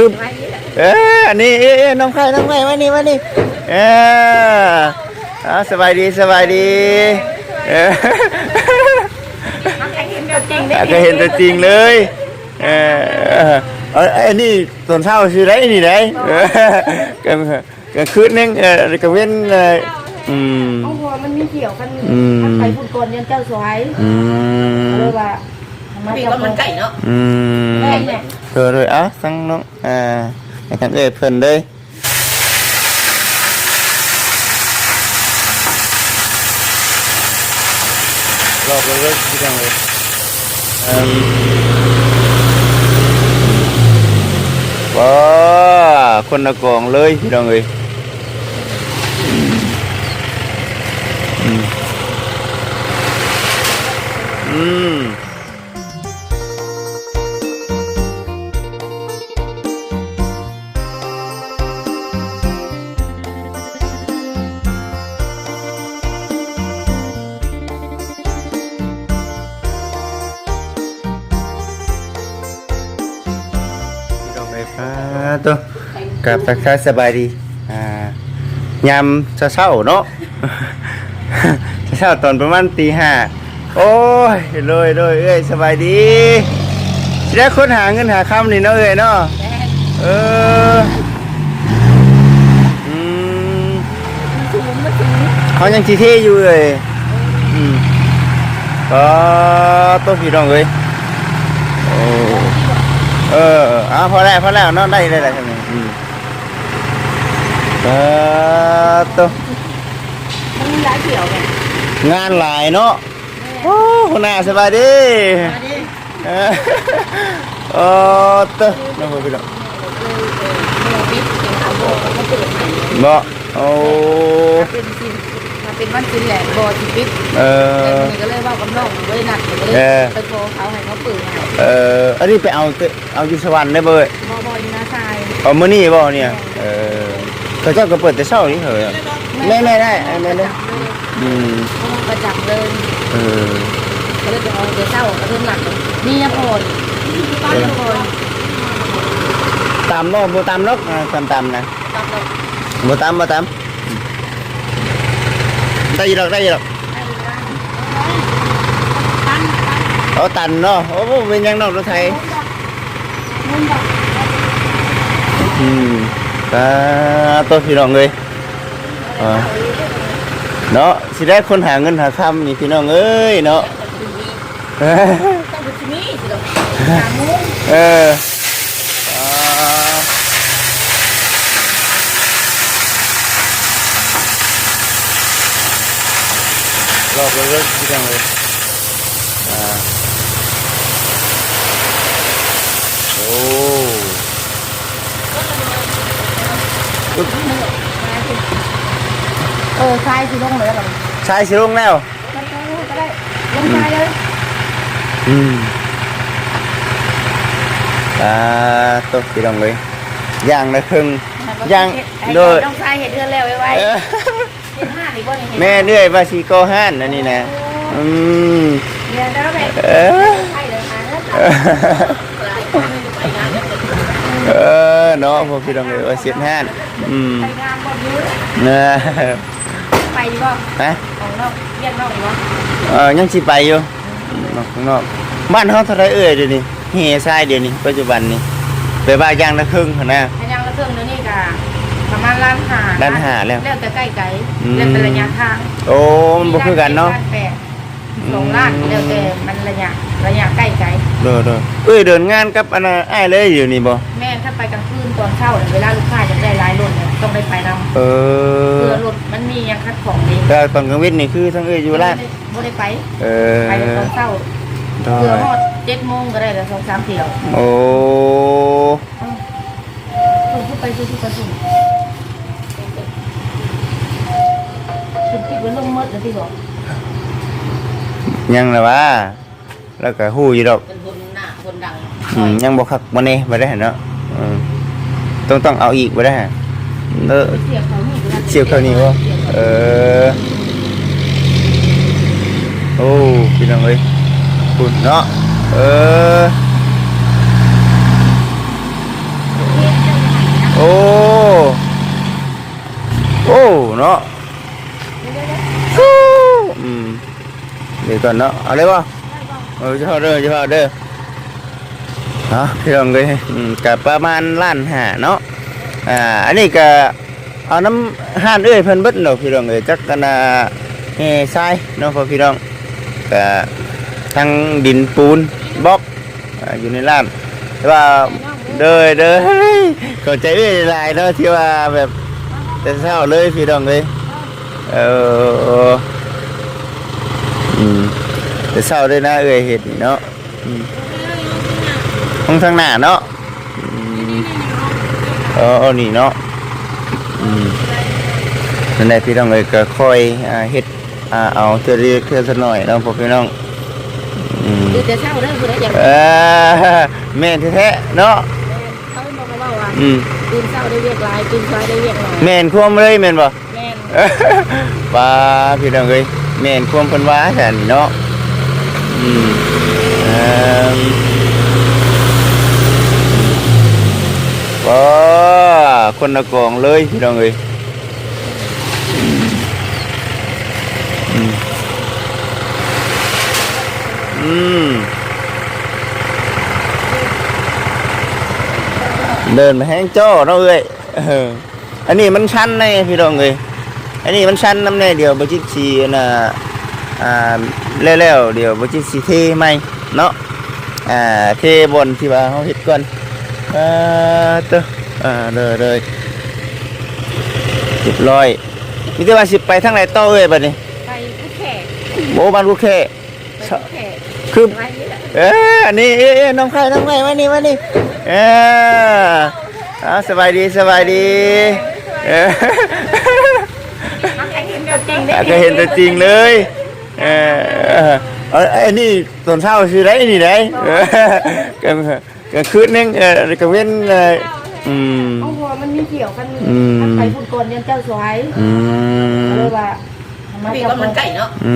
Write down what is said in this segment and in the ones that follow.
คือไว้นี่แหละเอออันนี้เอ้ยเอ้ยน้องไข่น้องไข่มานี่มานี่เออเอาสบายดีสบายดีเออมันก็เห็นตัวจริงได้อาจจะเห็นตัวจริงเลยเออเอออันนี้ตอนเช้าชื่อไรนี่ไรเออกันกันคืนนึงเออกระเว้นเอออืมเอาหัวมันมีเกี่ยวกันอืมมันไปพุ่นกลยันเจ้าสวยอืมเลยว่ามาปีเจ้าก็มันไก่เนาะอืม แม่เนี่ยเธอเลยอะสั่งน้องอ่าในการ ตัวกับทักทายสบายดีอ่ายามเช้าๆเนาะเช้าๆตอนประมาณตีห้าโอ้ยเลยเลยเอ้ยสบายดีสิได้ค้นหาเงินหาคำนี่เนาะเอ้ยเนาะเอออืมเขายังทีเท่อยู่เลยอืมก็ตัวพี่น้องเอ้ยโอ้ เออเอ่าพอแล้วพอแล้วเนาะได้ได้ได้ใช่ไหมอืมเออตัวมันมีหลายเกี่ยวไงงานหลายเนาะโอ้คุณอาสบายดีมาดิเออเอตัวน้องพี่น้องเราปิดเสียงเอาโบมาเปิดใหม่บ่โอ้มาเป็นสินมาเป็นวันสินแหละโบสิปิดเอแต่อ มันก็เลยว่ากับน้องเลยนัดก็เลยเออ ไปโทรเขาให้เขาเปิดให้เอออันนี้ไปเอาเตเอาอยู่สวรรค์ได้เบ่เอ้ยบอบอยนาทรายเอามื้อนี้บ่เนี่ยเออเขาเจ้าก็เปิดแต่เช้านี่เหรอแม่แม่ได้แม่ได้อืมประจับเลยเออก็เลยไปเอาเดี๋ยวเศร้าก็เริ่มหลักนี่นะพอยป้าจะพอยตามบ่บ่ตามนกอ่าตามตามนะตับเลยบ่ตามบ่ตาม ได้อยินดอกได้อยินดอกเอาตันเนาะโอ้โหเป็นยังนอกรถไทยอืมตาตัวพี่น้องเลยเนาะสิได้คนหาเงินหาคำนี่พี่น้องเอ้ยเนาะเออต้องไปที่นี่สิลูกหามุ้งเอออ่ รอบเลยพี่น้องเลยอ่าโอ้เออทรายสิลงเลยหรอชายสิลงแล้วก็ได้ลงทรายเลยอืมอ่าตัวพี่น้องเลยย่างละครึ่งย่างโดยต้องทรายเห็ดเดือนแล้วไว้เอ อเห็ดห้าหรือว่าเห็ดแม่เรื่อยว่าสีโกห้านอันนี้นะอืมเดือนแล้วแบบเออใช่เลยค่ะเออเนาะพวกพี่น้องเลยว่าเสียดห้านอืมไปงานบ่ยื้อนะไปดีบ่ฮะของนอกเรียกนอกดีบ่เออยังสิไปอยู่นอกข้างนอกบ้านเฮาเท่าไรเอ่ยเดี๋ยวนี้เฮทรายเดี๋ยวนี้ปัจจุบันนี้ไปบ้านย่างละครึ่งหั่นนะอันยังกระเทืองเดี๋ยวนี้ก็ ประมาณล้านหาล้านห้าแล้วแล้วแต่ใกล้ไกลอืม แล้วแต่ระยะทางโอ้มันบ่คือกันเนาะ ล้แปดสองล้านแล้วแต่มันระยะระยะใกล้ไกลเด้อเด้อเอ้ยเดินงานกับอันน่ะอ้ายเลยอยู่นี่บ่แม่ถ้าไปกลางคืนตอนเช้าเนี่ยเวลาลูกค้าจะได้รายรถเนี่ยต้องได้ไปนำเออเพื่อรถมันมียังคัดของดีแต่ตอนกลางวันนี่คือทั้งเอ้ยอยู่ร้านบ่ได้ไปเออไปตอนเช้าได้เพื่อฮอดเจ็ดโมงก็ได้แล้วสองสามเที่ยวโอ้เออไปซื้อที่กระสุน ก็ลงหมดแล้วที่บอกยังละว่าแล้วก็ฮู้อยู่ดอกเป็นบนหน้าบนดังอืมยังบ่คักบ่แน่บ่ได้หั่นเนาะอืมต้องต้องเอาอีกบ่ได้ฮะเออเสียบเขานี่เสียบเขานี่บ่เออโอ้พี่น้องเอ้ยคุณเนาะเออโอ้โอ้เนาะ เอาเลยบ่เออจะเอาเด้อจะเอาเด้อเนาะพี่น้องเลยอืมกับประมาณล้านห้าเนาะอ่าอันนี้ก็เอาน้ำห้านเอ้ยเพิ่นเบิดเนาะพี่น้องเอ้ยจักกันน่ะเฮ้ทรายเนาะพ่อพี่น้องก็ทั้งดินปูนบล็อกอ่าอยู่ในร้านแต่ว่าเด้อเด้อเข้าใจเอ้ยหลายเนาะที่ว่าแบบแต่เช้าเลยพี่น้องเอ้ยเอออืม แต่เช้าเลยนะเอ้ยเฮ็ดนี่เนาะอืมห้องทางหน้าเนาะอืมเออเอานี่เนาะอืมนั่นแหละพี่น้องเอ้ยก็ค่อยอ่าเฮ็ดอ่าเอาเทื่อเล็กเทื่อสักหน่อยเนาะพวกพี่น้องอืมคือจะเช่าเด้อคือได้อย่างเออแม่นแท้ๆเนาะเขาบอกมาว่าว่าอืมตื่นเช้าได้เรียกลายตื่นสายได้เรียกหน่อยแม่นควมเลยแม่นบ่แม่นป้าพี่น้องเอ้ยแม่นควมเพิ่นว่าแท้นี่เนาะ อืมเอิ่มว้าคนละกองเลยพี่น้องเอ้ยอืมอืมเดินมาแห้งจ้อเนาะเอ้ยเอออันนี้มันชันแน่พี่น้องเอ้ยอันนี้มันชันน้ำแน่เดียวบ่จิตสีน่ะ อ่าแล้วๆเดี๋ยวบ่จิตสีเทใหม่เนาะอ่าเทบนที่ว่าเฮาเฮ็ดก่อนอ่าเตออ่าเลยเลยเรียบร้อยมีแต่ว่าสิไปทางไหนต่อเอ้ยบัดนี้ไปผู้แขกโอ้บ้านกูแค่ไปผู้แขกคือไว้นี่แหละเอ้ยอันนี้เอ้ยเอ้ยน้องไข่น้องไข่มานี่มานี่เออเอาสบายดีสบายดีเออมักเห็นตัวจริงอยากจะเห็นตัวจริง เลยเออเออไอ้นี่ตอนเช้าคือไรนี่ไรเออกลางกลางคืนนึงเออกลางเว้นเอออืม เอาหัวมันมีเกี่ยวกันอืม ไปพูดก่อนยันเจ้าสวยอืมเลยว่าปีก็มันไก่เนาะอื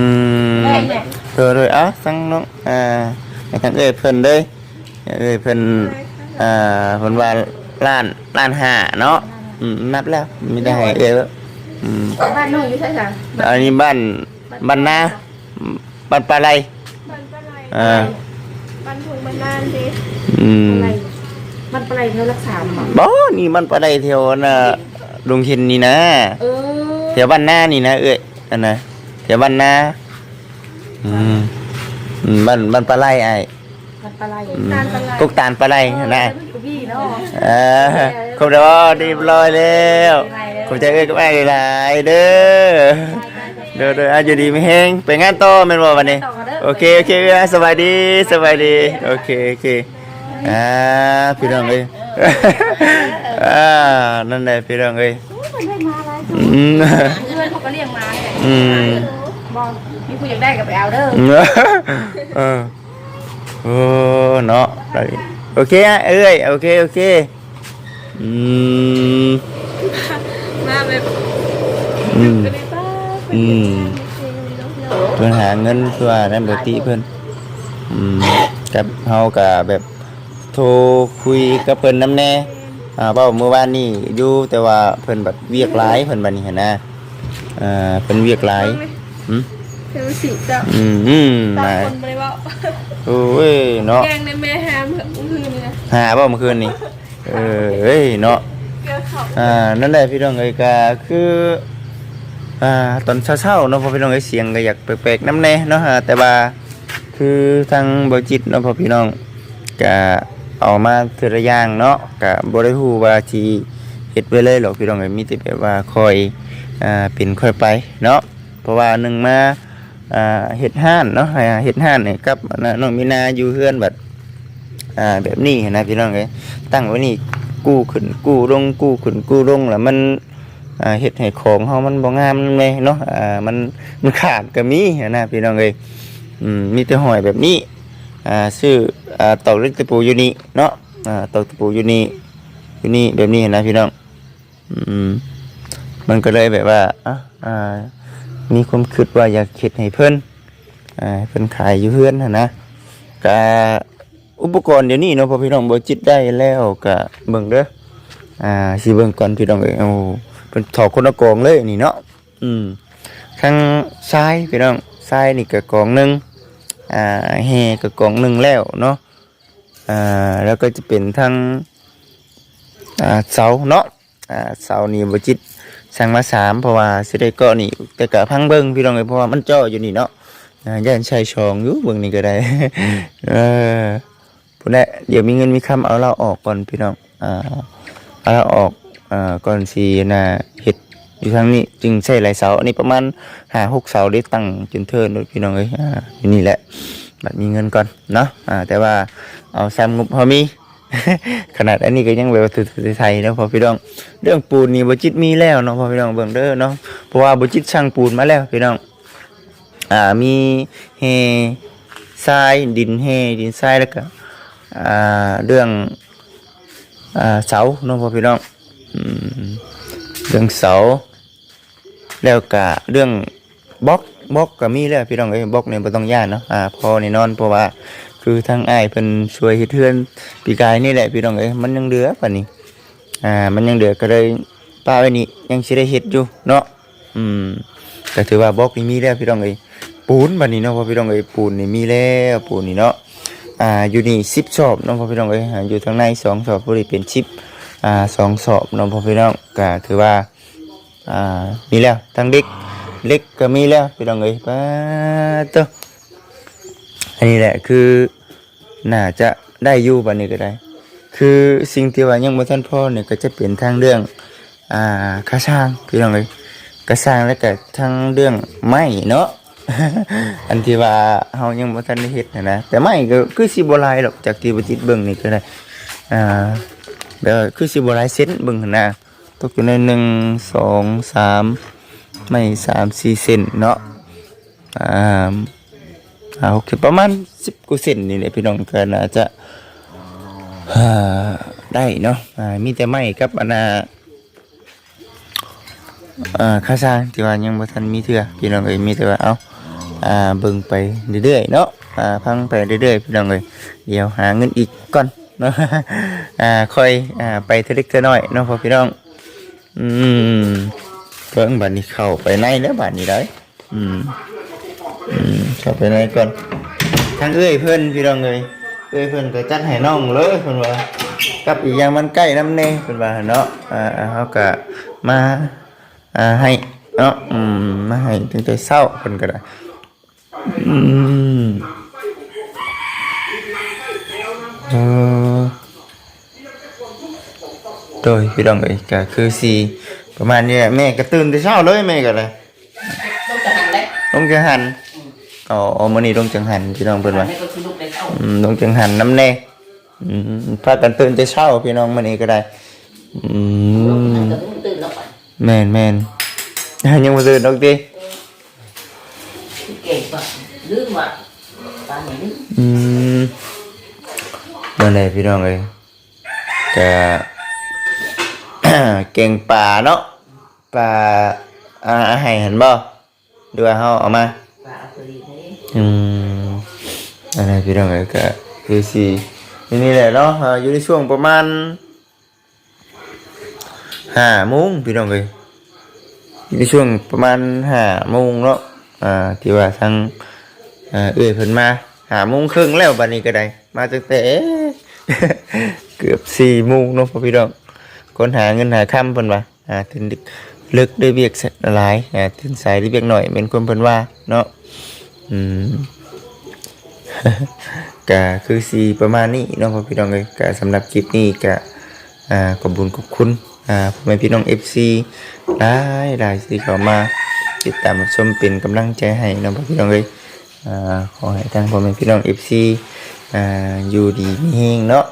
ม ไก่เนี่ยเธอเลยอะสั่งน้องอ่าให้งเอ้ยเพิ่นเด้ยเอ้ยเพิ่นอ่าเพิ่นว่าล้านล้านห้าเนาะนับแล้วไม่ได้เอ้ยแล้วอืมบ้านน้องอยู่ใช่ไหม อันนี้บ้านบ้านนา บ้านปลาไหลอ่าบ้านพุงบ้านนานสิอืมอะไรมันอะไรเธอรักษาหมอบ่นี่มันปลาไหลแถวน่ะลุงชินนี่นะเออแถวบ้านนานี่นะเอ้ยอันน่ะแถวบ้านนาอืมอืมบ้านบ้านปลาไหลไอ้มันอะไรอืมกุกตาลปลาไหลนะพี่เนาะเออครบแล้วดีร้อยแล้วขอบใจเอ้ยกับไอ้หลายๆเด้อ เด้อเด้ออาอยู่ดีไม่แห้งไปงานต่อแม่นบ่วันนี้ โอเคโอเคเอ้ยสบายดีสบายดี โอเคโอเคอ่าพี่น้องเอ้ยอ่านั่นแหละพี่น้องเอ้ยมันได้มาอะไรอืมเพื่อนเขาก็เรียกมาเนี่ยอืมบอกมีผู้อยากได้กับไปเอาเด้อเออโอ้เนาะได้โอเคอะเอ้ยโอเคโอเคอืมมาแบบอืมไปป้า อืมเพื่อนหาเงินเพื่อนั่นปกติเพื่อนอืมกับเฮากับแบบโทรคุยกับเพิ่นน้ำแน่อ่าเว้าเมื่อวานนี่อยู่แต่ว่าเพิ่นแบบเวียกหลายเพิ่นบัดนี้หั่นนะอ่าเพิ่นเวียกหลายอืมเทวสีเจ้าอืมอืมตานะคนไม่ได้ว่าโอ้ยเนาะแกงในแม่แฮมเมื่อคืนนี่นะหาบ่เมื่อคืนนี่เออเอ้ยเนาะเกลือเขาอ่านั่นแหละพี่น้องเอ้ยก็คือ อ่าตอนเช้าๆเนาะพอพี่น้องเอ้เสียงก็อยากแปลกๆน้ำแน่เนาะฮะแต่ว่าคือทางบริจิตเนาะพอพี่น้องก็เอามาเทื่อละย่างเนาะก็บ่ได้ฮู้ว่าสิเฮ็ดไว้เลยหรอกพี่น้องเอ้ยมีแต่แบบว่าคอยอ่าเป็นคอยไปเนาะเพราะว่าหนึ่งมาอ่าเฮ็ดห้านเนาะเฮ็ดห้านเนี่ยกับน้องมีนาอยู่เฮือนแบัดอ่าแบบนี้นะพี่น้องเอ้ยตั้งไว้นี่กู้ขึ้นกู้ลงกู้ขึ้นกู้ลงแล้วมัน เฮ็ดให้ของเฮามันบ่งามเลยเนาะอ่ามันมันขาดก็มีนะพี่น้องเอ้ยอืมมีแต่หอยแบบนี้อ่าซื้ออ่าตอกเล็กตะปูอยู่นี่เนาะอ่าตอกตะปูอยู่นี่อยู่นี่แบบนี้นะพี่น้องอืมมันก็เลยแบบว่าอะอ่ามีความคิดว่าอยากเฮ็ดให้เพิ่นอ่าเพิ่นขายอยู่เฮือนนะก็อุปกรณ์เดี๋ยวนี้เนาะพอพี่น้องบ่จิตได้แล้วก็เบิ่งเด้ออ่าสิเบิ่งก่อนพี่น้องเอ้ยเอา เป็นถอดคนละกองเลยนี่เนาะอืมข้างซ้ายพี่น้องซ้ายนี่ก็กองหนึ่งอ่าแฮก็กองหนึ่งแล้วเนาะอ่าแล้วก็จะเป็นทั้งอ่าเสาเนาะอ่าเสานี่บ่จิตสั่งมาสามเพราะว่าสิได้ก็นี่แต่ก็พังเบิ่งพี่น้องเอ้ยเพราะว่ามันจ่ออยู่นี่เนาะอ่าย่านใช้ช่องอยู่เบิ่งนี่ก็ได้เออพุ่นแหละเดี๋ยวมีเงินมีคำเอาเราออกก่อนพี่น้องอ่าเอาเราออก อ่าก่อนสิน่ะเฮ็ดอยู่ทางนี้จึงใช้หลายเสาอันนี้ประมาณหาหกเสาได้ตั้งจนเทินด้วยพี่น้องเอ้ยอ่าอยู่นี่แหละบัดมีเงินก่อนเนาะอ่าแต่ว่าเอาซ้ำงบพอมี ขนาดอันนี้ก็ยังแบบถือไทยเนาะพอพี่น้อง เรื่องปูนนี่บ่จิตมีแล้วเนาะพอพี่น้องเบิ่งเด้อเนาะเพราะว่าบ่จิตช่างปูนมาแล้วพี่น้องอ่ามีเฮทรายดินเฮดินทรายแล้วก็อ่าเรื่องอ่าเสาเนาะพอพี่น้อง เรื่องเสา แล้วก็เรื่องบล็อกบล็อกก็มีแล้วพี่น้องเอ้ยบล็อกเนี่ยบ่ต้องย่านเนาะอ่าพอแน่นอนเพราะว่า คือทางอ้ายเพิ่นช่วยเฮ็ดเทือนปีกายนี่แหละพี่น้องเอ้ยมันยังเหลือปานนี้ อ่า มันยังเหลือก็เลยป้าไว้นี่ยังสิได้เฮ็ดอยู่เนาะอืมก็ถือว่าบล็อกนี่มีแล้วพี่น้องเอ้ยปูนบัดนี้เนาะพอพี่น้องเอ้ยปูนนี่มีแล้วปูนนี่เนาะอ่าอยู่นี่10ชอบเนาะพอพี่น้องเอ้ยอยู่ทางในสองชอบบ่ได้เป็น10 อ่าสองสอบเนาะพอพี่น้องก็ถือว่าอ่ามีแล้วทั้งเด็กเล็กก็มีแล้วพี่น้องเอ้ยป้าต้ออันนี้แหละคือน่าจะได้อยู่บัดนี้ก็ได้ คือสิ่งที่ว่ายังบ่ทันพ่อเนี่ยก็จะเป็นทางเรื่องอ่าค่าสร้างพี่น้องเอ้ยก็สร้างแล้วก็ทั้งเรื่องไม้เนาะอันที่ว่าเฮายังบ่ทันได้เฮ็ดนะนะแต่ไม้ก็คือสิบ่หลายดอกจากที่บ่จิตเบิ่งนี่ก็ได้อ่า แบบว่าคือสิบ่หลายเซนเบิ่งหั่นนะตกอยู่ในหนึ่งสองสามไม่สามสี่เซนเนาะอ่าอ่าโอเคประมาณสิบกว่าเซนนี่แหละพี่น้องก็น่าจะได้เนาะมีแต่ไม้กับอันนาข้าสางที่ว่ายังบ่ทันมีเถื่อพี่น้องเอ้ยมีแต่ว่าเอาอ่าเบิ่งไปเรื่อยๆเนาะอ่าพังไปเรื่อยๆพี่น้องเอ้ยเดี๋ยวหาเงินอีกก่อน เนาะอ่าค่อยอ่าไปเทอเล็กเทอน้อยเนาะพ่อพี่น้อง อืมเพิ่งบัดนี้เข้าไปในแล้วบัดนี้ได้อืมอืมเข้าไปในก่อนทางเอ้ยเพิ่อนพี่น้องเอ้ยเอ้ยเพิ่อนก็จัดให้น้องเลยเพิ่นว่ากับอีกอย่างมันใกล้น้ำแน่เพิ่นว่าเนาะอ่าเฮาก็มาอ่าให้เนาะอืมมาให้ตั้งแต่เช้าเพิ่นก็ได้อืม โดยพี่น้องเอ้ยก็คือสีประมาณนี้แม่ก็ตื่นแต่เช้าเลยแม่ก็เลยต้องจะหันแล้วลงจังหันอ๋ออ๋อมื้อนี้ลงจังหันพี่น้องเพิ่นว่าให้ก็คือลูกได้เข้าอืมลงจังหันน้ำแน่อืมพากันตื่นแต่เช้าพี่น้องมื้อนี้ก็ได้อืมแม่นแม่นยังบ่ตื่นดอกติเก่งกว่าลืมว่าตาไหนลืมอืม นั่นแหละพี่น้องเอ้ยก็เก่งป่าเนาะป่าอ่าให้เห็นบ่ดูว่าเฮาเอามาอดีนี่อืมอะไรพี่น้องเอ้ยก็คือสินี่นี่แหละเนาะอยู่ในช่วงประมาณห้าโมงพี่น้องเอ้ยอยู่ในช่วงประมาณห้าโมงเนาะอ่าที่ว่าทางอ่าเอ้ยเพิ่นมาหาโมงครึ่งแล้วบัดนี้ก็ได้ มาตั้งแต่ เกือบสี่โมงเนาะพ่อพี่น้องคนหาเงินหาค่ำเพิ่นว่าอ่าถึงดึกลึกด้เบียกหลายอ่าถึงสายด้เบียกหน่อยเป็นคนเพิ่นว่าเนาะอืมก็คือสีประมาณนี้เน้องพ่อพี่น้องเลยก็สำหรับคลิปนี้ก็อ่าขอบคุญขอบคุณอ่าพ่อแม่พี่น้องเอฟซีหลายหลายที่เข้ามาติดตามชมเป็นกำลังใจให้เน้องพ่อพี่น้องเลยอ่าขอให้ทางพ่อแม่พี่น้องเอฟซี อ่าอยู่ดีมีเฮงเนาะ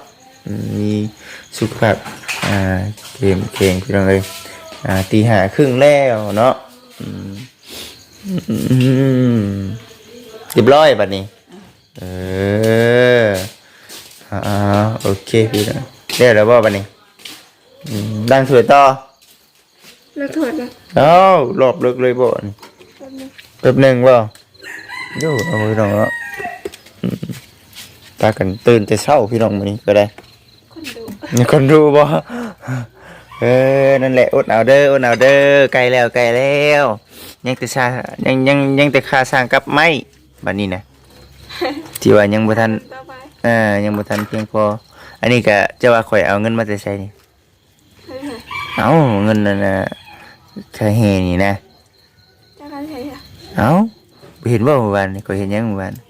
อืมมีสุขภาพอ่าเข็มเข่งพี่น้องเลยอ่าตีหาครึ่งแล้วเนาะอืมอืมเรียบร้อยบัดนี้ เอออ่าโอเคพี่นะเรียบแล้วบ่บัดนี้อืมดังสวยต่อแล้วถอดนะเอ้ารอบเลิกเลยบ่นี่แป๊บหนึงบ่โย่เอาพี่น้องเนาะอืม พากันตื่นแต่เช้าพี่น้องมื้อนี้ก็ได้ คนดูมีคนดูบ่เออ นั่นแหละอดเอาเด้ออดเอาเด้อไกลแล้วไกลแล้ว ยังแต่ชายังยังยังแต่ค่าสร้างกับไม้บัดนี้นะที่ว่ายังบ่ทันต่อไปเอ่ายังบ่ทันเพียงพอ อันนี้ก็จะว่าข่อยเอาเงินมาแต่ใช้นี่ เฮ้ยเฮ้ยเอาเงินนั่นน่ะคาเฮนี่นะจะกันใช่ไหมเอาบ่เห็นบ่เมื่อวานนี่ข่อยเห็นหยังเมื่อวานที่จะ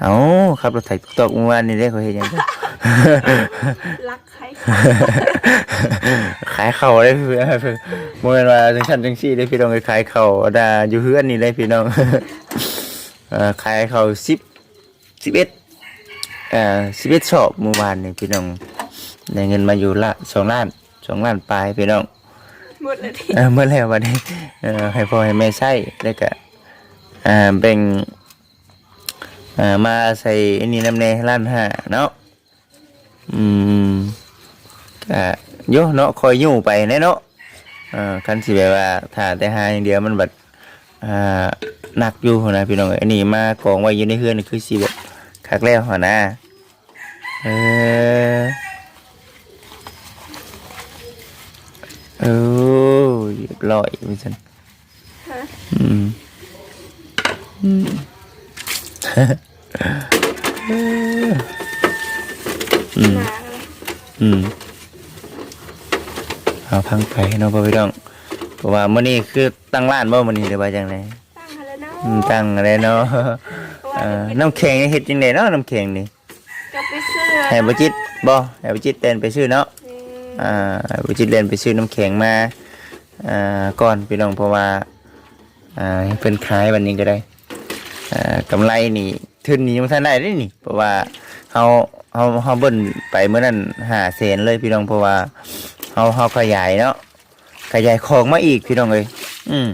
เอาขับรถไถตอกเมื่อวานนี่เด้ข่อยเห็นหยังรักใครขายเข่าได้เพื่อนเพื่อนโมเมนว่าจังชันจังซี่ได้พี่น้องไปขายเข่าดาอยู่เฮือนนี่ได้พี่น้องเอ่อขายเข่าสิบสิบเอ็ดเอ่อสิบเอ็ดชอบเมื่อวานนี่พี่น้องได้เงินมาอยู่ละสองล้านสองล้านปลายพี่น้องหมดเลยที่เออเมื่อแล้ววันนี้เออให้พ่อให้แม่ใช้แล้วก็อ่าแบ่ง อ่ามาใส่อันนี้น้ำแน่ล้านห้าเนาะอืมก็โยเนาะคอยอยู่ไปแน่เนาะเอ่าคันสิแบบว่าถ้าแต่หาอย่างเดียวมันบัดอ่าหนักอยู่หั้นนะพี่น้องเอ้ยอันนี้มากองไว้อยู่ในเฮือนนี่คือสิแบบคักแล้วหัวหน้าเออเออเรียบร้อยพี่สันฮะอืมอืม อืม หนาเลย อืมเอาพังไปเนาะพ่อพี่น้องเพราะว่ามื้อนี้คือตั้งร้านบ่มื้อนี้หรือว่าจังไดตั้งอะไรเนาะอืมตั้งอะไรเนาะเอ่อน้ำแข็งนี่เฮ็ดจังไดเนาะน้ำแข็งนี่ก็ไปซื้อให้บ่จิตบ่ให้บ่จิตเต้นไปซื้อเนาะอืมอ่าวิจิตเรียนไปซื้อน้ำแข็งมาอ่าก่อนพี่น้องเพราะว่าอ่าให้เพิ่นขายวันนี้ก็ได้อ่ากำไรนี่ ทุนนี้ยังบ่ทันได้เด้นี่ เพราะว่าเฮาเฮาเฮาเบิ่นไปเมื่อนั้น5แสนเลยพี่น้องเพราะว่าเฮาเฮาขยายเนาะขยายของมาอีกพี่น้องเอ้ยอืม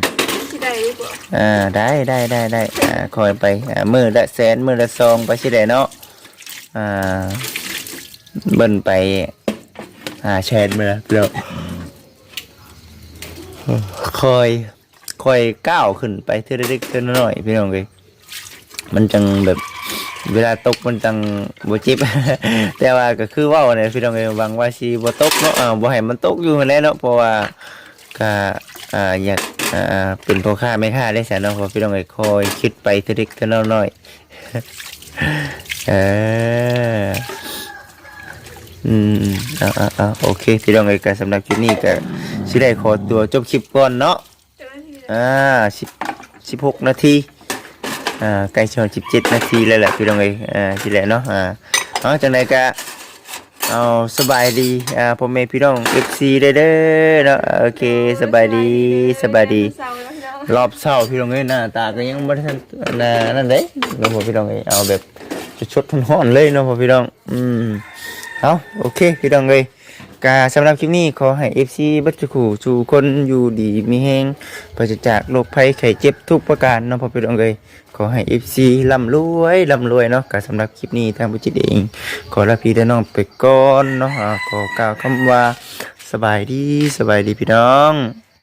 ที่ใดดีกว่าอ่าได้ได้ได้ได้อ่าคอยไปอ่ามือละแสนมือละซองไปสิได้เนาะอ่าเบิ่นไปหาแชนมาแล้วเดี๋ยวคอยคอยก้าวขึ้นไปเท่าเล็กเท่าน้อยพี่น้องเลย มันจังแบบเวลาตกมันจังบ่เจ็บ แต่ว่าก็คือว่าเนี่ยพี่น้องเลยหวังว่าสิบ่ตกเนาะอ่าบ่ให้มันตกอยู่นั่นแหละเนาะเพราะว่าก็อ่าอยากอ่าเป็นพ่อค้าแม่ค้าได้แสนเนาะเพราะพี่น้องเลยคอยคิดไปท่าเล็กท่น้อยเอออืมอ่าอ่าอ่าโอเคพี่น้องเอ้ยก็สำหรับคลิปนี้ก็สิได้ขอตัวจบคลิปก่อนเนาะอ่าสิบสิบหกนาที อ่าใกล้ช่วงสิบจ็ดนาทีแล้วแหละพี่น้องเอ้ยอ่าสิแหละเนาะอ่าเอาจังไดก็เอาสบายดีอ่าพ่อแม่พี่น้อง FC ได้เด้อเนาะโอเคสบายดีสบายดี รอบเช้าพี่น้องเอ้ยหน้าตาก็ยังบ่ทันน่านั่นเด้เนาะพ่อพี่น้องเอ้ยเอาแบบชดๆร้อนๆเลยเนาะพ่อพี่น้องอืมเอาโอเคพี่น้องเอ้ย กาสำหรับคลิปนี้ขอให้ FC บัตจุขู่สู่คนอยู่ดีมีแฮงปราศจากโรคภัยไข้เจ็บทุกประการเนาะพ่อพี่น้องเลยขอให้ FC ร่ำรวยร่ำรวยเนาะกาสำหรับคลิปนี้ทางบุจิตเอง ขอลาพี่และน้องไปก่อนเนาะขอกล่าวคำว่าสบายดีสบายดีพี่น้อง